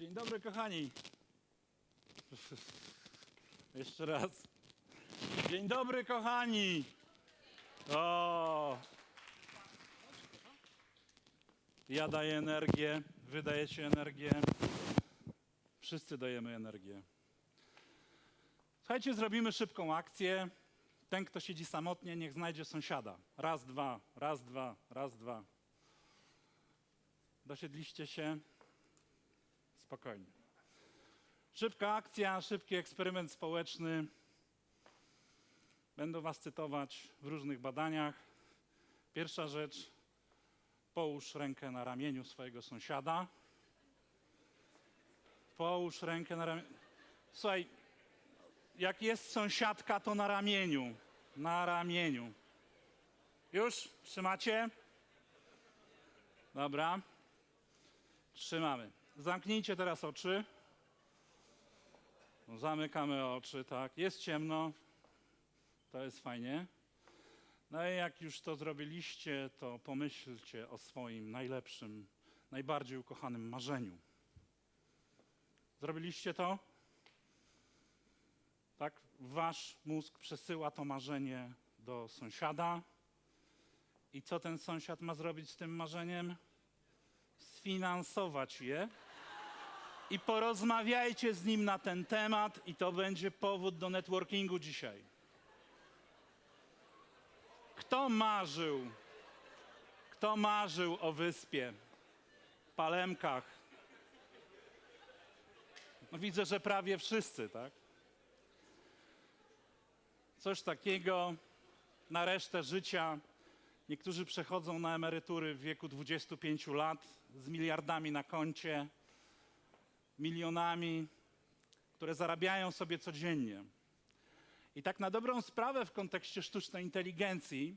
Dzień dobry, kochani. Jeszcze raz. Dzień dobry, kochani. O. Ja daję energię, wy dajecie energię. Wszyscy dajemy energię. Słuchajcie, zrobimy szybką akcję. Ten, kto siedzi samotnie, niech znajdzie sąsiada. Raz, dwa, raz, dwa, raz, dwa. Dosiedliście się? Spokojnie. Szybka akcja, szybki eksperyment społeczny. Będę Was cytować w różnych badaniach. Pierwsza rzecz. Połóż rękę na ramieniu swojego sąsiada. Połóż rękę na ramieniu. Słuchaj, jak jest sąsiadka, to na ramieniu. Na ramieniu. Już? Trzymacie? Dobra. Trzymamy. Zamknijcie teraz oczy. Zamykamy oczy, tak. Jest ciemno. To jest fajnie. No i jak już to zrobiliście, to pomyślcie o swoim najlepszym, najbardziej ukochanym marzeniu. Zrobiliście to? Tak? Wasz mózg przesyła to marzenie do sąsiada. I co ten sąsiad ma zrobić z tym marzeniem? Sfinansować je. I porozmawiajcie z nim na ten temat, i to będzie powód do networkingu dzisiaj. Kto marzył? Kto marzył o wyspie? Palemkach. No widzę, że prawie wszyscy, tak? Coś takiego na resztę życia. Niektórzy przechodzą na emerytury w wieku 25 lat z miliardami na koncie, milionami, które zarabiają sobie codziennie. I tak na dobrą sprawę w kontekście sztucznej inteligencji,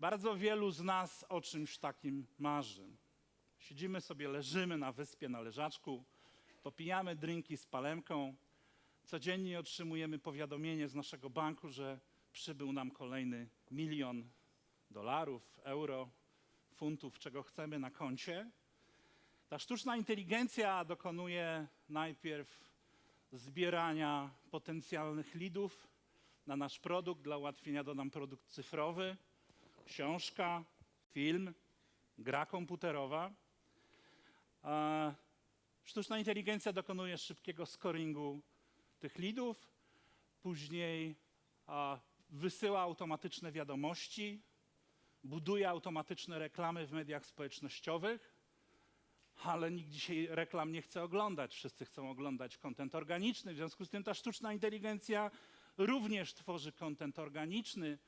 bardzo wielu z nas o czymś takim marzy. Siedzimy sobie, leżymy na wyspie, na leżaczku, popijamy drinki z palemką, codziennie otrzymujemy powiadomienie z naszego banku, że przybył nam kolejny milion dolarów, euro, funtów, czego chcemy na koncie. Ta sztuczna inteligencja dokonuje najpierw zbierania potencjalnych lidów na nasz produkt, dla ułatwienia do nam produkt cyfrowy, książka, film, gra komputerowa. A sztuczna inteligencja dokonuje szybkiego scoringu tych lidów, później wysyła automatyczne wiadomości, buduje automatyczne reklamy w mediach społecznościowych, ale nikt dzisiaj reklam nie chce oglądać. Wszyscy chcą oglądać kontent organiczny. W związku z tym ta sztuczna inteligencja również tworzy kontent organiczny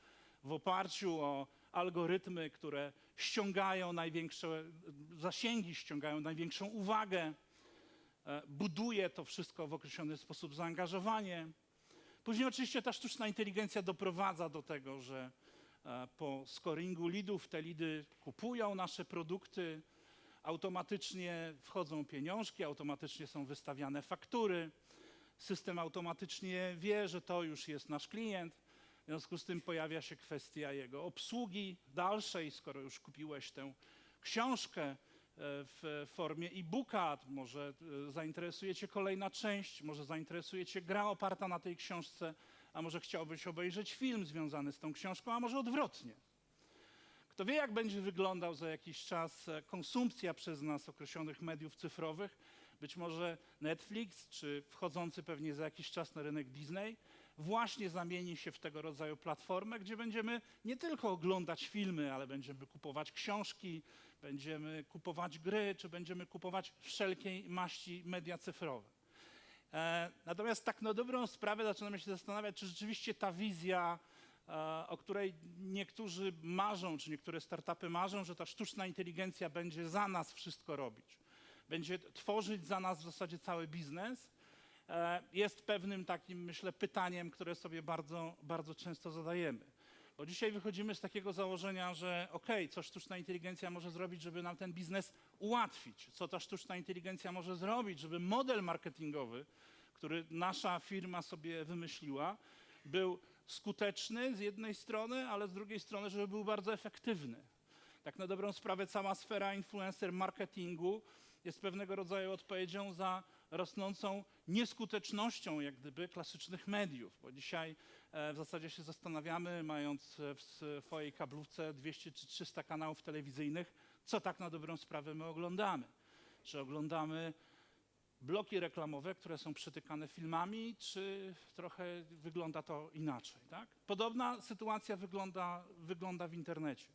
w oparciu o algorytmy, które ściągają największe zasięgi, ściągają największą uwagę. E, Buduje to wszystko w określony sposób zaangażowanie. Później oczywiście ta sztuczna inteligencja doprowadza do tego, że e, po scoringu lidów te lidy kupują nasze produkty, automatycznie wchodzą pieniążki, automatycznie są wystawiane faktury. System automatycznie wie, że to już jest nasz klient. W związku z tym pojawia się kwestia jego obsługi dalszej, skoro już kupiłeś tę książkę e, w formie e-booka, może e, zainteresuje Cię kolejna część, może zainteresuje Cię gra oparta na tej książce, a może chciałbyś obejrzeć film związany z tą książką, a może odwrotnie. Kto wie, jak będzie wyglądał za jakiś czas e, konsumpcja przez nas określonych mediów cyfrowych, być może Netflix, czy wchodzący pewnie za jakiś czas na rynek Disney, właśnie zamieni się w tego rodzaju platformę, gdzie będziemy nie tylko oglądać filmy, ale będziemy kupować książki, będziemy kupować gry, czy będziemy kupować wszelkiej maści media cyfrowe. E, natomiast tak na dobrą sprawę zaczynamy się zastanawiać, czy rzeczywiście ta wizja, o której niektórzy marzą, czy niektóre startupy marzą, że ta sztuczna inteligencja będzie za nas wszystko robić, będzie tworzyć za nas w zasadzie cały biznes, e, jest pewnym takim, myślę, pytaniem, które sobie bardzo, bardzo często zadajemy. Bo dzisiaj wychodzimy z takiego założenia, że okej, okay, co sztuczna inteligencja może zrobić, żeby nam ten biznes ułatwić? Co ta sztuczna inteligencja może zrobić, żeby model marketingowy, który nasza firma sobie wymyśliła, był skuteczny z jednej strony, ale z drugiej strony, żeby był bardzo efektywny. Tak na dobrą sprawę cała sfera influencer marketingu jest pewnego rodzaju odpowiedzią za rosnącą nieskutecznością jak gdyby klasycznych mediów, bo dzisiaj e, w zasadzie się zastanawiamy, mając e, w swojej kablówce 200 czy 300 kanałów telewizyjnych, co tak na dobrą sprawę my oglądamy. Czy oglądamy bloki reklamowe, które są przytykane filmami, czy trochę wygląda to inaczej. Tak? Podobna sytuacja wygląda, wygląda w internecie.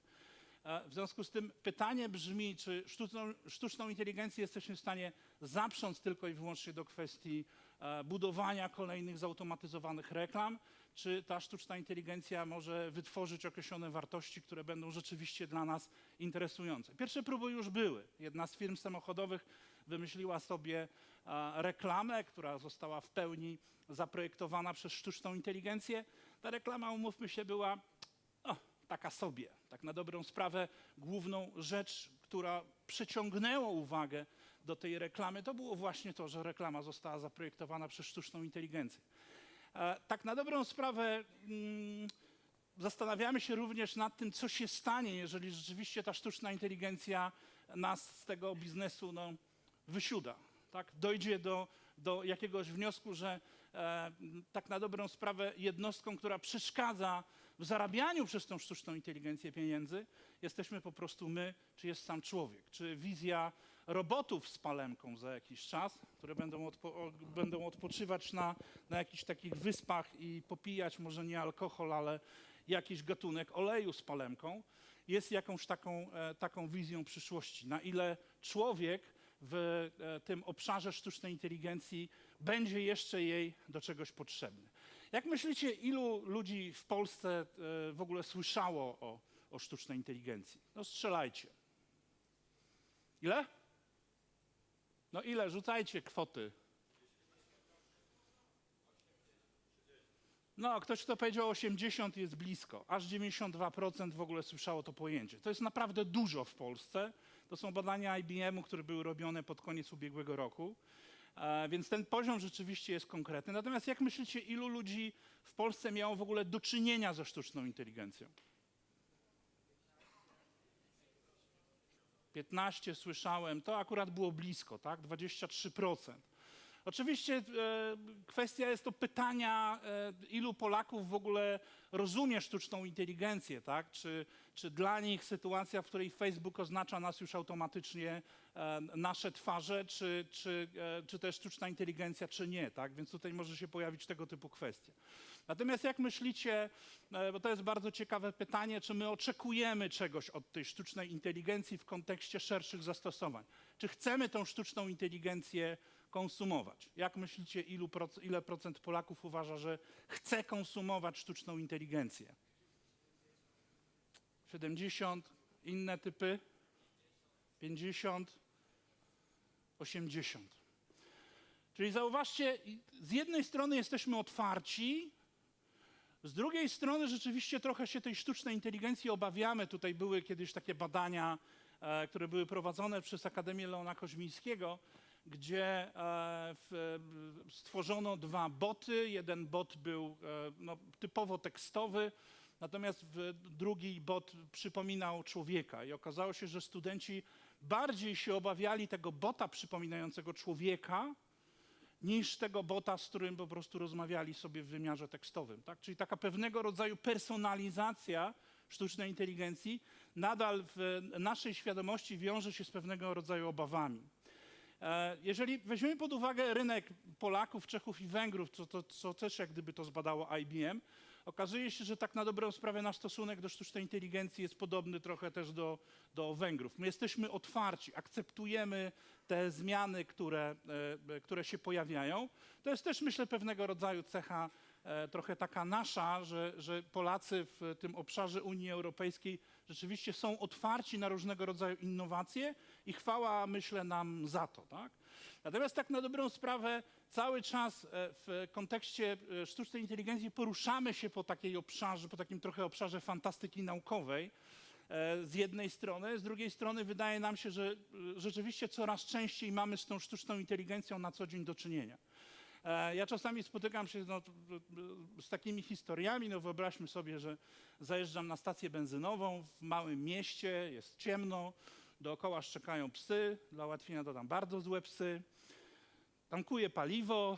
E, W związku z tym pytanie brzmi, czy sztuczną, sztuczną inteligencję jesteśmy w stanie zaprząc tylko i wyłącznie do kwestii e, budowania kolejnych zautomatyzowanych reklam, czy ta sztuczna inteligencja może wytworzyć określone wartości, które będą rzeczywiście dla nas interesujące. Pierwsze próby już były. Jedna z firm samochodowych wymyśliła sobie reklamę, która została w pełni zaprojektowana przez sztuczną inteligencję. Ta reklama, umówmy się, była taka sobie. Tak na dobrą sprawę główną rzecz, która przyciągnęła uwagę do tej reklamy, to było właśnie to, że reklama została zaprojektowana przez sztuczną inteligencję. E, tak na dobrą sprawę mm, zastanawiamy się również nad tym, co się stanie, jeżeli rzeczywiście ta sztuczna inteligencja nas z tego biznesu no, wysiuda. Tak? Dojdzie do, do jakiegoś wniosku, że e, tak na dobrą sprawę jednostką, która przeszkadza w zarabianiu przez tą sztuczną inteligencję pieniędzy, jesteśmy po prostu my, czy jest sam człowiek. Czy wizja robotów z palemką za jakiś czas, które będą, odpo będą odpoczywać na, na jakichś takich wyspach i popijać może nie alkohol, ale jakiś gatunek oleju z palemką, jest jakąś taką, e, taką wizją przyszłości. Na ile człowiek w e, tym obszarze sztucznej inteligencji będzie jeszcze jej do czegoś potrzebny. Jak myślicie, ilu ludzi w Polsce e, w ogóle słyszało o, o sztucznej inteligencji? No strzelajcie. Ile? No ile? Rzucajcie kwoty. No, ktoś, kto powiedział 80 jest blisko. Aż 92% w ogóle słyszało to pojęcie. To jest naprawdę dużo w Polsce. To są badania IBM-u, które były robione pod koniec ubiegłego roku. E, więc ten poziom rzeczywiście jest konkretny. Natomiast jak myślicie, ilu ludzi w Polsce miało w ogóle do czynienia ze sztuczną inteligencją? 15 słyszałem, to akurat było blisko, tak? 23%. Oczywiście e, kwestia jest to pytania, e, ilu Polaków w ogóle rozumie sztuczną inteligencję, tak? Czy, czy dla nich sytuacja, w której Facebook oznacza nas już automatycznie e, nasze twarze, czy, czy, e, czy też sztuczna inteligencja, czy nie, tak? Więc tutaj może się pojawić tego typu kwestia. Natomiast jak myślicie, e, bo to jest bardzo ciekawe pytanie, czy my oczekujemy czegoś od tej sztucznej inteligencji w kontekście szerszych zastosowań? Czy chcemy tą sztuczną inteligencję konsumować? Jak myślicie, ilu ile procent Polaków uważa, że chce konsumować sztuczną inteligencję? 70, inne typy? 50, 80. Czyli zauważcie, z jednej strony jesteśmy otwarci, z drugiej strony rzeczywiście trochę się tej sztucznej inteligencji obawiamy. Tutaj były kiedyś takie badania, e, które były prowadzone przez Akademię Leona Koźmińskiego, gdzie e, stworzono dwa boty. Jeden bot był e, no, typowo tekstowy, natomiast drugi bot przypominał człowieka. I okazało się, że studenci bardziej się obawiali tego bota przypominającego człowieka, niż tego bota, z którym po prostu rozmawiali sobie w wymiarze tekstowym. Tak? Czyli taka pewnego rodzaju personalizacja sztucznej inteligencji nadal w naszej świadomości wiąże się z pewnego rodzaju obawami. E, Jeżeli weźmiemy pod uwagę rynek Polaków, Czechów i Węgrów, co, to, co też jak gdyby to zbadało IBM, okazuje się, że tak na dobrą sprawę nasz stosunek do sztucznej inteligencji jest podobny trochę też do, do Węgrów. My jesteśmy otwarci, akceptujemy te zmiany, które, e, które się pojawiają. To jest też myślę pewnego rodzaju cecha trochę taka nasza, że, że Polacy w tym obszarze Unii Europejskiej rzeczywiście są otwarci na różnego rodzaju innowacje i chwała myślę nam za to. Tak? Natomiast tak na dobrą sprawę cały czas e, w kontekście e, sztucznej inteligencji poruszamy się po takiej obszarze, po takim trochę obszarze fantastyki naukowej e, z jednej strony, z drugiej strony wydaje nam się, że e, rzeczywiście coraz częściej mamy z tą sztuczną inteligencją na co dzień do czynienia. E, Ja czasami spotykam się no, z takimi historiami. No, wyobraźmy sobie, że zajeżdżam na stację benzynową w małym mieście, jest ciemno, dookoła szczekają psy, dla ułatwienia dodam bardzo złe psy. Tankuję paliwo,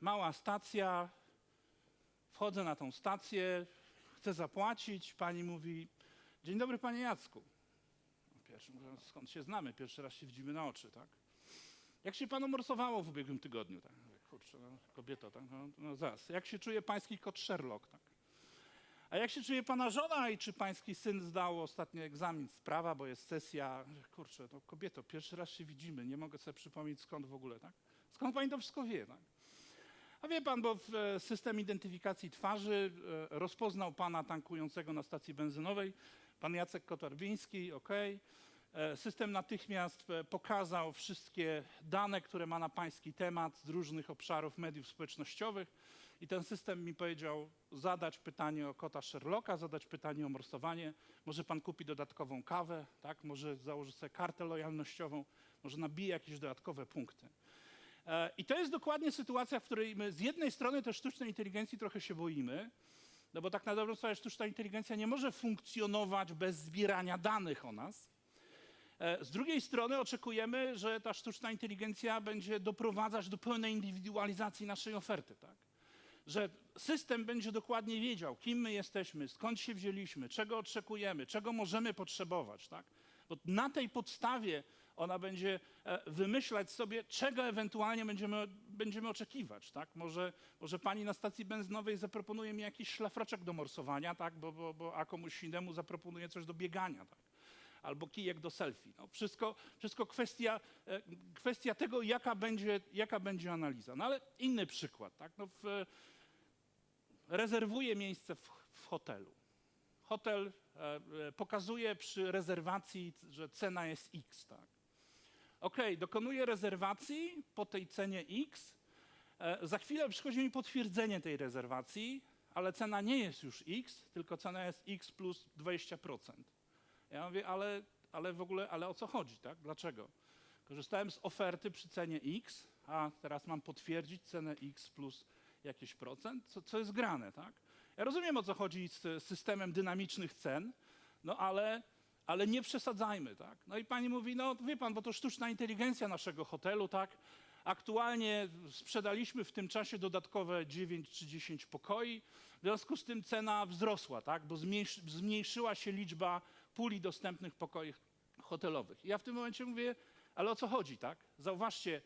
mała stacja, wchodzę na tą stację, chcę zapłacić, pani mówi, dzień dobry panie Jacku. Pierwszy "No skąd się znamy, pierwszy raz się widzimy na oczy, tak? Jak się panu morsowało w ubiegłym tygodniu? Tak? Kurczę, no, kobieto, tak? No, no zaraz. Jak się czuje pański kot Sherlock, tak? A jak się czuje pana żona i czy pański syn zdał ostatni egzamin z prawa, bo jest sesja? Kurczę, to kobieto, pierwszy raz się widzimy, nie mogę sobie przypomnieć skąd w ogóle, tak? Skąd pani to wszystko wie, tak? A wie pan, bo e, system identyfikacji twarzy e, rozpoznał pana tankującego na stacji benzynowej, pan Jacek Kotarbiński, ok. System natychmiast e, pokazał wszystkie dane, które ma na pański temat z różnych obszarów mediów społecznościowych i ten system mi powiedział zadać pytanie o kota Sherlocka, zadać pytanie o morsowanie, może pan kupi dodatkową kawę, tak? może założy sobie kartę lojalnościową, może nabije jakieś dodatkowe punkty. E, I to jest dokładnie sytuacja, w której my z jednej strony też sztucznej inteligencji trochę się boimy, no bo tak na dobrą sprawę sztuczna inteligencja nie może funkcjonować bez zbierania danych o nas. E, Z drugiej strony oczekujemy, że ta sztuczna inteligencja będzie doprowadzać do pełnej indywidualizacji naszej oferty, tak? Że system będzie dokładnie wiedział, kim my jesteśmy, skąd się wzięliśmy, czego oczekujemy, czego możemy potrzebować, tak? Bo na tej podstawie ona będzie e, wymyślać sobie, czego ewentualnie będziemy, będziemy oczekiwać. Tak? Może, może pani na stacji benzynowej zaproponuje mi jakiś szlafroczek do morsowania, tak? bo, bo, bo, a komuś innemu zaproponuje coś do biegania. Tak? Albo kijek do selfie. No, wszystko wszystko kwestia, e, kwestia tego, jaka będzie, jaka będzie analiza. No ale inny przykład. Tak? No, w, rezerwuję miejsce w, w hotelu. Hotel e, e, pokazuje przy rezerwacji, że cena jest X. Tak? OK, dokonuję rezerwacji po tej cenie X. Za chwilę przychodzi mi potwierdzenie tej rezerwacji, ale cena nie jest już X, tylko cena jest X plus 20%. Ja mówię, ale, ale w ogóle, ale o co chodzi, tak? Dlaczego? Korzystałem z oferty przy cenie X, a teraz mam potwierdzić cenę X plus jakieś procent, co, co jest grane, tak? Ja rozumiem, o co chodzi z systemem dynamicznych cen, no ale, ale nie przesadzajmy, tak? No i pani mówi, no wie pan, bo to sztuczna inteligencja naszego hotelu, tak? Aktualnie sprzedaliśmy w tym czasie dodatkowe 9 czy 10 pokoi, w związku z tym cena wzrosła, tak? Bo zmniejszy, zmniejszyła się liczba puli dostępnych pokoi hotelowych. I ja w tym momencie mówię, ale o co chodzi, tak? Zauważcie,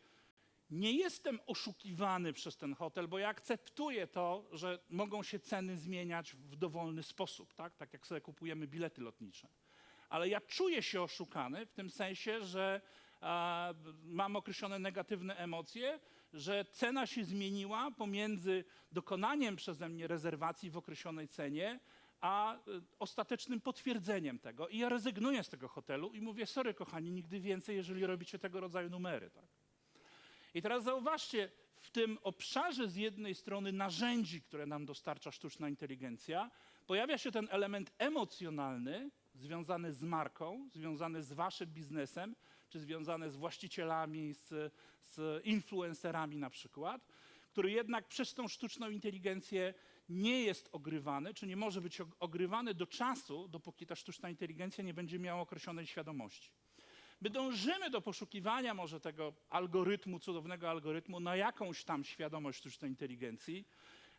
nie jestem oszukiwany przez ten hotel, bo ja akceptuję to, że mogą się ceny zmieniać w dowolny sposób, tak, tak jak sobie kupujemy bilety lotnicze. Ale ja czuję się oszukany w tym sensie, że a, mam określone negatywne emocje, że cena się zmieniła pomiędzy dokonaniem przeze mnie rezerwacji w określonej cenie, a y, ostatecznym potwierdzeniem tego. I ja rezygnuję z tego hotelu i mówię, sorry kochani, nigdy więcej, jeżeli robicie tego rodzaju numery. Tak? I teraz zauważcie, w tym obszarze z jednej strony narzędzi, które nam dostarcza sztuczna inteligencja, pojawia się ten element emocjonalny związany z marką, związany z waszym biznesem, czy związany z właścicielami, z, z influencerami na przykład, który jednak przez tą sztuczną inteligencję nie jest ogrywany, czy nie może być og- ogrywany do czasu, dopóki ta sztuczna inteligencja nie będzie miała określonej świadomości. My dążymy do poszukiwania może tego algorytmu, cudownego algorytmu na jakąś tam świadomość sztucznej inteligencji.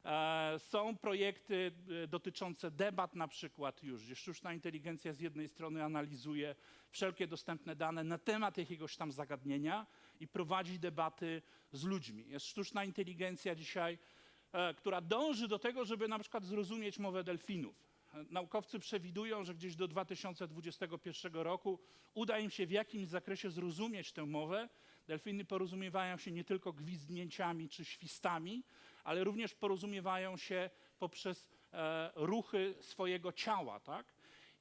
E, są projekty e, dotyczące debat na przykład już, gdzie sztuczna inteligencja z jednej strony analizuje wszelkie dostępne dane na temat jakiegoś tam zagadnienia i prowadzi debaty z ludźmi. Jest sztuczna inteligencja dzisiaj, która dąży do tego, żeby na przykład zrozumieć mowę delfinów. Naukowcy przewidują, że gdzieś do 2021 roku uda im się w jakimś zakresie zrozumieć tę mowę. Delfiny porozumiewają się nie tylko gwizdnięciami czy świstami, ale również porozumiewają się poprzez e, ruchy swojego ciała. Tak?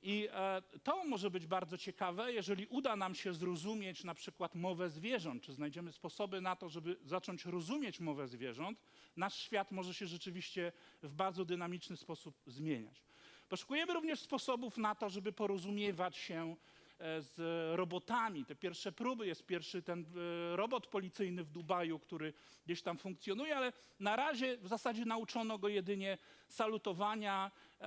I e, to może być bardzo ciekawe, jeżeli uda nam się zrozumieć na przykład mowę zwierząt, czy znajdziemy sposoby na to, żeby zacząć rozumieć mowę zwierząt, nasz świat może się rzeczywiście w bardzo dynamiczny sposób zmieniać. Poszukujemy również sposobów na to, żeby porozumiewać się z robotami. Te pierwsze próby, jest pierwszy ten e, robot policyjny w Dubaju, który gdzieś tam funkcjonuje, ale na razie w zasadzie nauczono go jedynie salutowania, e,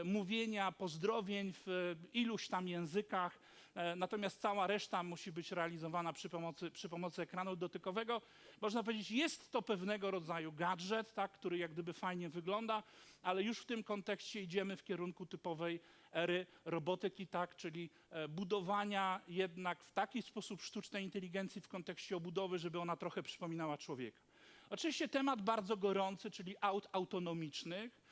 e, mówienia pozdrowień w e, iluś tam językach. E, Natomiast cała reszta musi być realizowana przy pomocy, przy pomocy ekranu dotykowego. Można powiedzieć, jest to pewnego rodzaju gadżet, tak, który jak gdyby fajnie wygląda, ale już w tym kontekście idziemy w kierunku typowej ery robotyki, tak, czyli e, budowania jednak w taki sposób sztucznej inteligencji w kontekście obudowy, żeby ona trochę przypominała człowieka. Oczywiście temat bardzo gorący, czyli aut autonomicznych.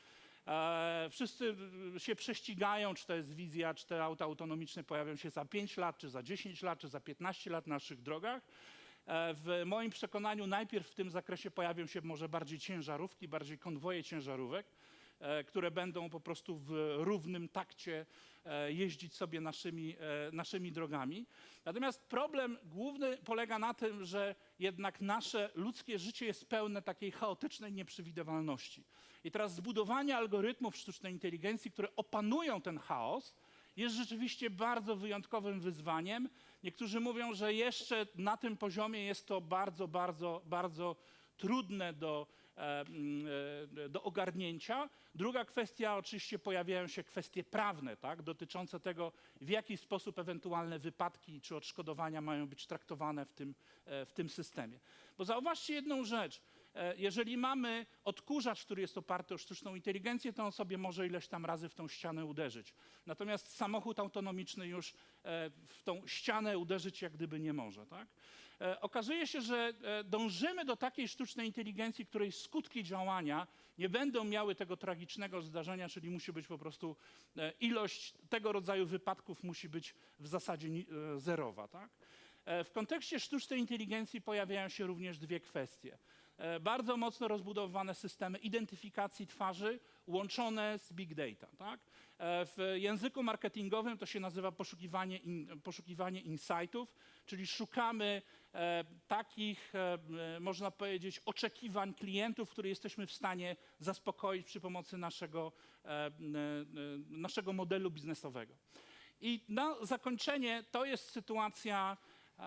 E, wszyscy się prześcigają, czy to jest wizja, czy te auta autonomiczne pojawią się za 5 lat, czy za 10 lat, czy za 15 lat na naszych drogach. E, w moim przekonaniu najpierw w tym zakresie pojawią się może bardziej ciężarówki, bardziej konwoje ciężarówek, które będą po prostu w równym takcie e, jeździć sobie naszymi, e, naszymi drogami. Natomiast problem główny polega na tym, że jednak nasze ludzkie życie jest pełne takiej chaotycznej nieprzewidywalności. I teraz zbudowanie algorytmów sztucznej inteligencji, które opanują ten chaos, jest rzeczywiście bardzo wyjątkowym wyzwaniem. Niektórzy mówią, że jeszcze na tym poziomie jest to bardzo, bardzo, bardzo trudne do, e, e, do ogarnięcia. Druga kwestia, oczywiście pojawiają się kwestie prawne, tak, dotyczące tego, w jaki sposób ewentualne wypadki czy odszkodowania mają być traktowane w tym, e, w tym systemie. Bo zauważcie jedną rzecz. E, Jeżeli mamy odkurzacz, który jest oparty o sztuczną inteligencję, to on sobie może ileś tam razy w tą ścianę uderzyć. Natomiast samochód autonomiczny już e, w tą ścianę uderzyć jak gdyby nie może. Tak? E, Okazuje się, że e, dążymy do takiej sztucznej inteligencji, której skutki działania nie będą miały tego tragicznego zdarzenia, czyli musi być po prostu e, ilość tego rodzaju wypadków musi być w zasadzie zerowa. Tak? W kontekście sztucznej inteligencji pojawiają się również dwie kwestie. Bardzo mocno rozbudowane systemy identyfikacji twarzy łączone z big data. Tak? W języku marketingowym to się nazywa poszukiwanie, in, poszukiwanie insightów, czyli szukamy takich, e, e, można powiedzieć, oczekiwań klientów, które jesteśmy w stanie zaspokoić przy pomocy naszego, e, e, e, naszego modelu biznesowego. I na zakończenie to jest sytuacja e,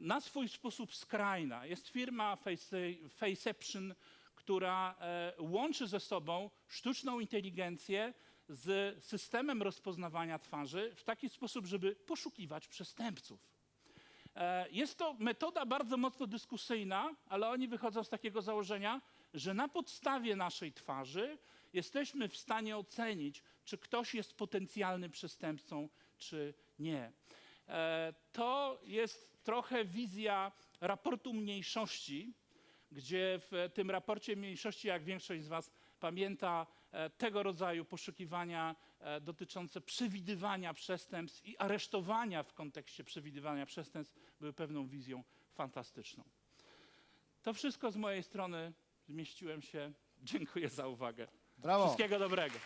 na swój sposób skrajna. Jest firma Face, Faceception, która e, łączy ze sobą sztuczną inteligencję z systemem rozpoznawania twarzy w taki sposób, żeby poszukiwać przestępców. E, Jest to metoda bardzo mocno dyskusyjna, ale oni wychodzą z takiego założenia, że na podstawie naszej twarzy jesteśmy w stanie ocenić, czy ktoś jest potencjalnym przestępcą, czy nie. E, To jest trochę wizja raportu mniejszości, gdzie w tym raporcie mniejszości, jak większość z Was pamięta, e, tego rodzaju poszukiwania e, dotyczące przewidywania przestępstw i aresztowania w kontekście przewidywania przestępstw były pewną wizją fantastyczną. To wszystko z mojej strony. Zmieściłem się. Dziękuję za uwagę. Brawo. Wszystkiego dobrego.